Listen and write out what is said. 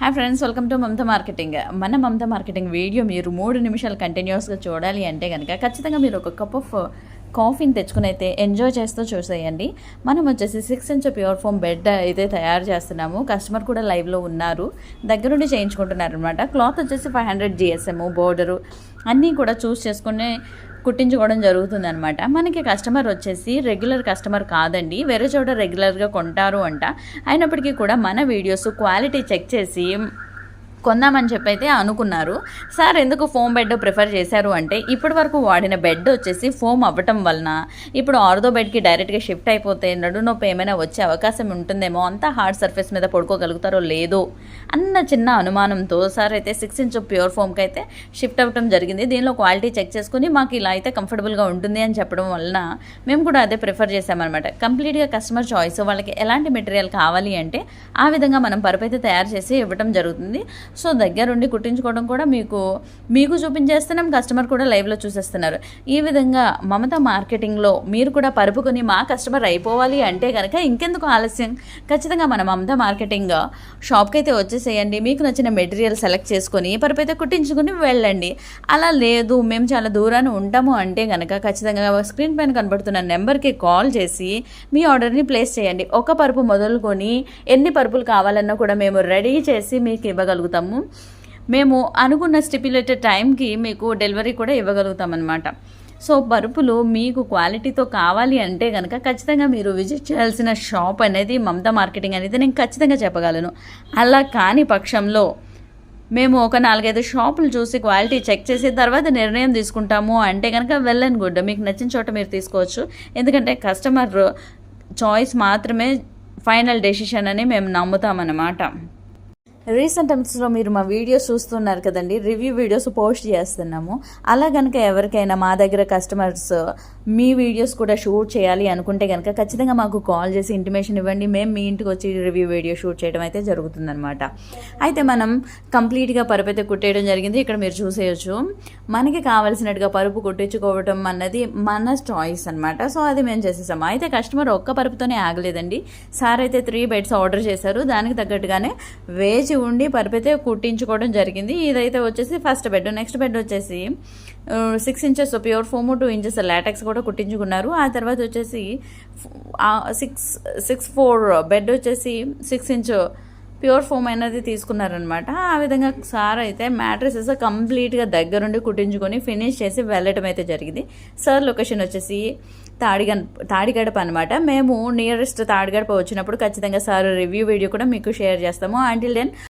Hi friends welcome to Mamata marketing మన Mamata marketing video మీరు మూడు నిమిషాలు కంటిన్యూస్గా చూడాలి అంటే కనుక ఖచ్చితంగా మీరు ఒక కప్ ఆఫ్ కాఫీని తెచ్చుకుని అయితే ఎంజాయ్ చేస్తూ చూసేయండి. మనం వచ్చేసి six inch pure foam bed అయితే తయారు చేస్తున్నాము. కస్టమర్ కూడా లైవ్లో ఉన్నారు. దగ్గరుండి చేయించుకుంటున్నారు అనమాట క్లాత్ వచ్చేసి ఫైవ్ హండ్రెడ్ జిఎస్ఎమ్ బోర్డరు అన్నీ కూడా చూస్ చేసుకునే కుట్టించుకోవడం జరుగుతుంది అనమాట మనకి కస్టమర్ వచ్చేసి రెగ్యులర్ కస్టమర్ కాదండి. వేరే చోట రెగ్యులర్గా కొంటారు అంట. అయినప్పటికీ కూడా మన వీడియోస్ క్వాలిటీ చెక్ చేసి కొందామని చెప్పి అయితే అనుకున్నారు. సార్ ఎందుకు ఫోమ్ బెడ్ ప్రిఫర్ చేశారు? అంటే ఇప్పటి వరకు వాడిన బెడ్ వచ్చేసి ఫోమ్ అవ్వటం వలన ఇప్పుడు ఆర్థో బెడ్కి డైరెక్ట్గా షిఫ్ట్ అయిపోతే నడు నొప్పి ఏమైనా వచ్చే అవకాశం ఉంటుందేమో అంతా హార్డ్ సర్ఫేస్ మీద పడుకోగలుగుతారో లేదో అన్న చిన్న అనుమానంతో సార్ అయితే సిక్స్ ఇంచ్ ప్యూర్ ఫోమ్కి అయితే షిఫ్ట్ అవ్వటం జరిగింది. దీనిలో క్వాలిటీ చెక్ చేసుకుని మాకు ఇలా అయితే కంఫర్టబుల్గా ఉంటుంది అని చెప్పడం వలన మేము కూడా అదే ప్రిఫర్ చేసామన్నమాట కంప్లీట్గా కస్టమర్ చాయిస్ వాళ్ళకి ఎలాంటి మెటీరియల్ కావాలి అంటే ఆ విధంగా మనం పరుపు అయితే తయారు చేసి ఇవ్వటం జరుగుతుంది. సో దగ్గరుండి కుట్టించుకోవడం కూడా మీకు మీకు చూపించేస్తున్నాం కస్టమర్ కూడా లైవ్లో చూసేస్తున్నారు. ఈ విధంగా మమత మార్కెటింగ్లో మీరు కూడా పరుపుకొని మా కస్టమర్ అయిపోవాలి అంటే కనుక ఇంకెందుకు ఆలస్యం? ఖచ్చితంగా మన మమత మార్కెటింగ్ షాప్కి అయితే వచ్చేసేయండి. మీకు నచ్చిన మెటీరియల్ సెలెక్ట్ చేసుకొని పరుపు అయితే కుట్టించుకుని వెళ్ళండి. అలా లేదు మేము చాలా దూరాన్ని ఉంటాము అంటే కనుక ఖచ్చితంగా స్క్రీన్ పైన కనబడుతున్న నెంబర్కి కాల్ చేసి మీ ఆర్డర్ని ప్లేస్ చేయండి. ఒక పరుపు మొదలుకొని ఎన్ని పరుపులు కావాలన్నా కూడా మేము రెడీ చేసి మీకు ఇవ్వగలుగుతాం. చేస్తాము. మేము అనుకున్న స్టిపులేటెడ్ టైంకి మీకు డెలివరీ కూడా ఇవ్వగలుగుతాం అనమాట సో పరుపులు మీకు క్వాలిటీతో కావాలి అంటే కనుక ఖచ్చితంగా మీరు విజిట్ చేయాల్సిన షాప్ అనేది మమతా మార్కెటింగ్ అనేది నేను ఖచ్చితంగా చెప్పగలను. అలా కాని పక్షంలో మేము ఒక నాలుగైదు షాపులు చూసి క్వాలిటీ చెక్ చేసిన తర్వాత నిర్ణయం తీసుకుంటాము అంటే కనుక వెల్ అండ్ గుడ్. మీకు నచ్చిన చోట మీరు తీసుకోవచ్చు. ఎందుకంటే కస్టమర్ చాయిస్ మాత్రమే ఫైనల్ డెసిషన్ అని మేము నమ్ముతామన్నమాట. రీసెంట్ టైమ్స్లో మీరు మా వీడియోస్ చూస్తున్నారు కదండి. రివ్యూ వీడియోస్ పోస్ట్ చేస్తున్నాము. అలా కనుక ఎవరికైనా మా దగ్గర కస్టమర్స్ మీ వీడియోస్ కూడా షూట్ చేయాలి అనుకుంటే కనుక ఖచ్చితంగా మాకు కాల్ చేసి ఇంటిమేషన్ ఇవ్వండి. మేము మీ ఇంటికి వచ్చి రివ్యూ వీడియో షూట్ చేయడం అయితే జరుగుతుందన్నమాట. అయితే మనం కంప్లీట్గా పరుపు అయితే కుట్టేయడం జరిగింది. ఇక్కడ మీరు చూసేయచ్చు. మనకి కావాల్సినట్టుగా పరుపు కుట్టించుకోవడం అన్నది మన చాయిస్ అనమాట సో అది మేము చేసేసాము. అయితే కస్టమర్ ఒక్క పరుపుతోనే ఆగలేదండి. సార్ అయితే త్రీ బెడ్స్ ఆర్డర్ చేశారు. దానికి తగ్గట్టుగానే వేచి ఉండి పరుపు అయితే కుట్టించుకోవడం జరిగింది. ఇదైతే వచ్చేసి ఫస్ట్ బెడ్ నెక్స్ట్ బెడ్ వచ్చేసి six inches pure foam two inches latex కూడా కుట్టించుకున్నారు. ఆ తర్వాత వచ్చేసి సిక్స్ సిక్స్ ఫోర్ బెడ్ వచ్చేసి సిక్స్ ఇంచ్ ప్యూర్ ఫోమ్ అనేది తీసుకున్నారనమాట ఆ విధంగా సార్ అయితే మ్యాట్రసెస్ కంప్లీట్గా దగ్గరుండి కుట్టించుకొని ఫినిష్ చేసి వెళ్ళటం అయితే జరిగింది. సార్ లొకేషన్ వచ్చేసి తాడిగన్ తాడిగడప అనమాట మేము నియరెస్ట్ తాడిగడప వచ్చినప్పుడు ఖచ్చితంగా సార్ రివ్యూ వీడియో కూడా మీకు షేర్ చేస్తాము. Until then